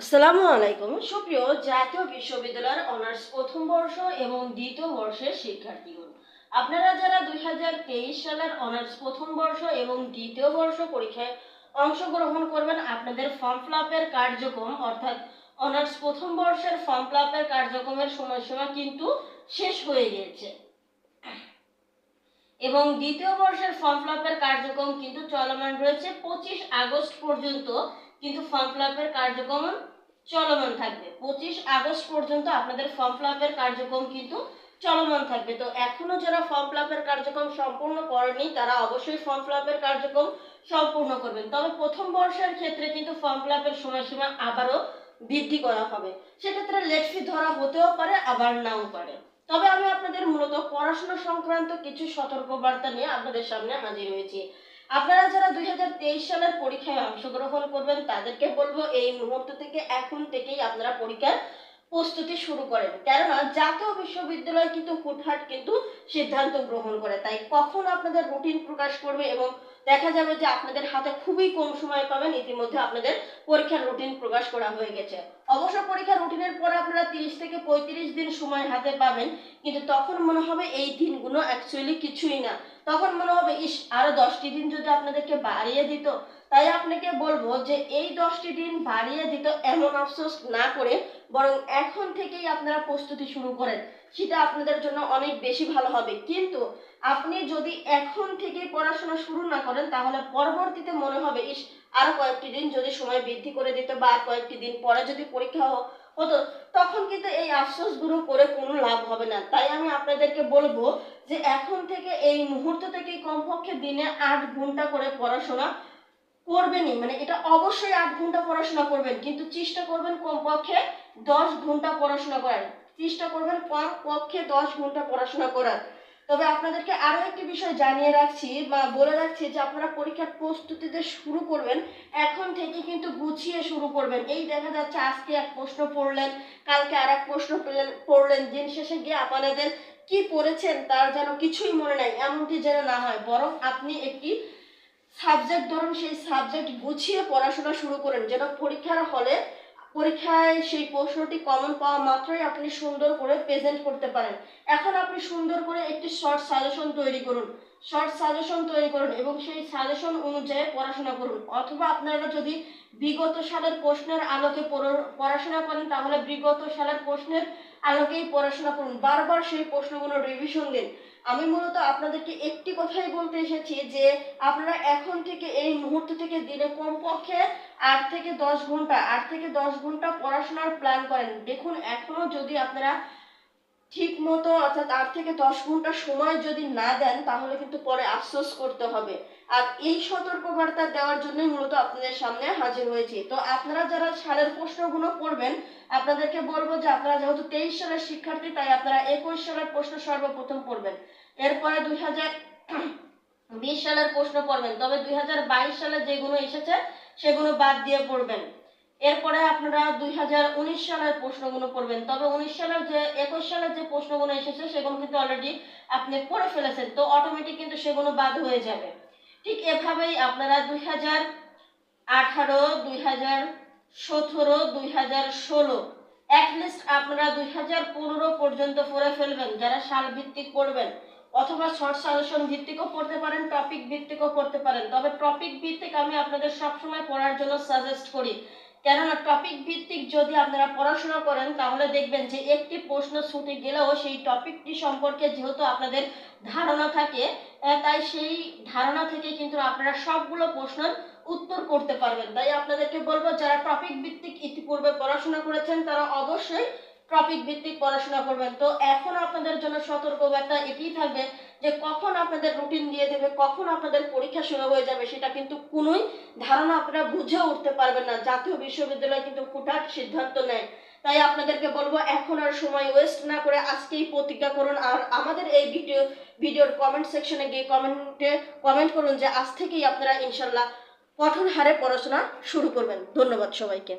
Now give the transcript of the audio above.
আসসালামু আলাইকুম। সুপ্রিয় জাতীয় বিশ্ববিদ্যালয়ের অনার্স প্রথম বর্ষ এবং দ্বিতীয় বর্ষের শিক্ষার্থীগণ, আপনারা যারা দুই হাজার তেইশ সালের অনার্স প্রথম বর্ষ এবং দ্বিতীয় বর্ষ পরীক্ষায় অংশগ্রহণ করবেন, আপনাদের ফর্ম ফিল কার্যক্রম অর্থাৎ অনার্স প্রথম বর্ষের ফর্ম ফিল কার্যক্রমের সময়সীমা কিন্তু শেষ হয়ে গিয়েছে। এবং দ্বিতীয় বর্ষের ফর্ম ফিল কার্যক্রম কিন্তু চলমান রয়েছে পঁচিশ আগস্ট পর্যন্ত, কিন্তু ফর্ম ফিল কার্যক্রম চলমান থাকবে। পঁচিশ আগস্ট পর্যন্ত আপনাদের ফর্ম ফিল কার্যক্রম কিন্তু চলমান থাকবে। তো এখনও যারা ফর্ম ফিল কার্যক্রম সম্পূর্ণ করেনি, তারা অবশ্যই ফর্ম ফিল কার্যক্রম সম্পূর্ণ করবেন। তবে প্রথম বর্ষের ক্ষেত্রে কিন্তু ফর্ম ফিল সময়সীমা আবারও বৃদ্ধি করা হবে। সেক্ষেত্রে লেট ফি ধরা হতেও পারে, আবার নাও পারে। তবে আমি আপনাদের মূলত পড়াশোনা সংক্রান্ত কিছু সতর্কবার্তা নিয়ে আপনাদের সামনে হাজির হয়েছি। আপনারা যারা দুই হাজার তেইশ সালের পরীক্ষায় অংশগ্রহণ করবেন, তাদেরকে বলব এই মুহূর্ত থেকে, এখন থেকেই আপনারা পরীক্ষার প্রস্তুতি শুরু করেন। কেননা, জাতীয় বিশ্ববিদ্যালয় কিন্তু হুটহাট কিন্তু সিদ্ধান্ত গ্রহণ করে। তাই কখন আপনাদের রুটিন প্রকাশ করবে এবং দেখা যাবে যে আপনাদের হাতে খুবই কম সময় পাবেন, ইতিমধ্যে আপনাদের পরীক্ষার রুটিন প্রকাশ করা হয়ে গেছে। অবশ্য পরীক্ষার রুটিনের পর আপনারা তিরিশ থেকে পঁয়ত্রিশ দিন সময় হাতে পাবেন, কিন্তু তখন মনে হবে এই দিনগুলো অ্যাকচুয়ালি কিছুই না। তখন মনে হবে, ইস, আরও দশটি দিন যদি আপনাদেরকে বাড়িয়ে দিত। তাই আপনাকে বলব যে এই দশটি দিন বাড়িয়ে দিত এমন আফসোস না করে, বরং এখন থেকেই আপনারা প্রস্তুতি শুরু করেন। সেটা আপনাদের জন্য অনেক বেশি ভালো হবে। কিন্তু আপনি যদি এখন থেকে পড়াশোনা শুরু না করেন, তাহলে পরবর্তীতে মনে হবে, ইস, আরও কয়েকটি দিন যদি সময় বৃদ্ধি করে দিত বা আর কয়েকটি দিন পরে যদি পরীক্ষা হতো, তখন কিন্তু এই আফসোসগুলো করে কোনো লাভ হবে না। তাই আমি আপনাদেরকে বলব যে, এখন থেকে এই মুহূর্ত থেকে কমপক্ষে দিনে আট ঘণ্টা করে পড়াশোনা করবেনই। মানে এটা অবশ্যই আট ঘণ্টা পড়াশোনা করবেন, কিন্তু চেষ্টা করবেন কমপক্ষে দশ ঘণ্টা পড়াশোনা করার। চেষ্টা করবেন কম পক্ষে দশ ঘণ্টা পড়াশোনা করার। তবে আপনাদেরকে আরও একটি বিষয় জানিয়ে রাখছি বা বলে রাখছি যে আপনারা পরীক্ষার প্রস্তুতিতে শুরু করবেন, এখন থেকে কিন্তু গুছিয়ে শুরু করবেন। এই দেখা যাচ্ছে আজকে এক প্রশ্ন পড়লেন, কালকে আর এক প্রশ্ন পড়লেন, দিন শেষে গিয়ে আপনাদের কি পড়েছেন তার যেন কিছুই মনে নাই, এমনটি যেন না হয়। বরং আপনি একটি সাবজেক্ট ধরুন সেই সাবজেক্ট গুছিয়ে পড়াশোনা শুরু করেন, যেন পরীক্ষার হলে পরীক্ষায় সেই প্রশ্নটি কমন পাওয়া মাত্রই আপনি সুন্দর করে প্রেজেন্ট করতে পারেন। এখন আপনি সুন্দর করে একটি শর্ট সাজেশন তৈরি করুন। শর্ট সাজেশন তৈরি করুন এবং সেই সাজেশন অনুযায়ী পড়াশোনা করুন। অথবা আপনারা যদি বিগত সালের প্রশ্নের আলোকে পড়াশোনা করেন, তাহলে বিগত সালের প্রশ্নের আলোকেই পড়াশোনা করুন। বারবার সেই প্রশ্নগুলো রিভিশন দিন আমি মূলত আপনাদেরকে একটি কথাই বলতে এসেছি যে, আপনারা এখন থেকে এই মুহূর্ত থেকে দিনে কমপক্ষে আট থেকে দশ ঘণ্টা, আট থেকে দশ ঘণ্টা পড়াশোনার প্ল্যান করেন। দেখুন এখনও যদি আপনারা ঠিক মতো, অর্থাৎ আট থেকে দশ ঘণ্টা সময় যদি না দেন, তাহলে কিন্তু পরে আফসোস করতে হবে। আর এই সতর্কবার্তা দেওয়ার জন্যই মূলত আপনাদের সামনে হাজির হয়েছি। তো আপনারা যারা সালের প্রশ্নগুলো পড়বেন, আপনাদেরকে বলব যে আপনারা যেহেতু তেইশ সালের শিক্ষার্থী, তাই আপনারা একুশ সালের প্রশ্ন সর্বপ্রথম পড়বেন। এরপরে দুই হাজার বিশ সালের প্রশ্ন পড়বেন, তবে দুই হাজার বাইশ সালে যেগুলো এসেছে, সেগুলো বাদ দিয়ে পড়বেন। এরপরে আপনারা দুই হাজার উনিশ সালের প্রশ্নগুলো পড়বেন। তবে উনিশ সালের যে, একুশ সালের যে প্রশ্নগুলো এসেছে, সেগুলো কিন্তু অলরেডি আপনি পড়ে ফেলেছেন, তো অটোমেটিক কিন্তু সেগুলো বাদ হয়ে যাবে। ঠিক এভাবেই আপনারা দুই হাজার আঠারো, দুই হাজার সতেরো, দুই হাজার ষোলো অ্যাটলিস্ট আপনারা দুই হাজার পনেরো পর্যন্ত পড়ে ফেলবেন, যারা সাল ভিত্তিক পড়বেন, অথবা শর্ট সাজেশন ভিত্তিকও পড়তে পারেন টপিক ভিত্তিকও পড়তে পারেন। তবে টপিক ভিত্তিক আমি আপনাদের সবসময় পড়ার জন্য সাজেস্ট করি। কেননা টপিক ভিত্তিক যদি আপনারা পড়াশোনা করেন, তাহলে দেখবেন যে একটি প্রশ্ন ছুটে গেলেও সেই টপিকটি সম্পর্কে যেহেতু আপনাদের ধারণা থাকে তাই সেই ধারণা থেকে কিন্তু আপনারা সবগুলো প্রশ্নের উত্তর করতে পারবেন। তাই আপনাদেরকে বলব, যারা টপিক ভিত্তিক ইতিপূর্বে পড়াশোনা করেছেন, তারা অবশ্যই টপিক ভিত্তিক পড়াশোনা করবেন। তো এখন আপনাদের জন্য সতর্কবার্তা এটিই থাকবে যে কখন আপনাদের রুটিন দিয়ে দেবে, কখন আপনাদের পরীক্ষা শুরু হয়ে যাবে সেটা কিন্তু কোনোই ধারণা আপনারা বুঝে উঠতে পারবেন না। জাতীয় বিশ্ববিদ্যালয় কিন্তু হুটহাট সিদ্ধান্ত নেয়। তাই আপনাদেরকে বলব, এখন আর সময় ওয়েস্ট না করে আজকেই প্রতিজ্ঞা করুন আর আমাদের এই ভিডিও ভিডিওর কমেন্ট সেকশনে গিয়ে কমেন্টে কমেন্ট করুন যে আজ থেকেই আপনারা ইনশাল্লাহ কঠোর হারে পড়াশোনা শুরু করবেন। ধন্যবাদ সবাইকে।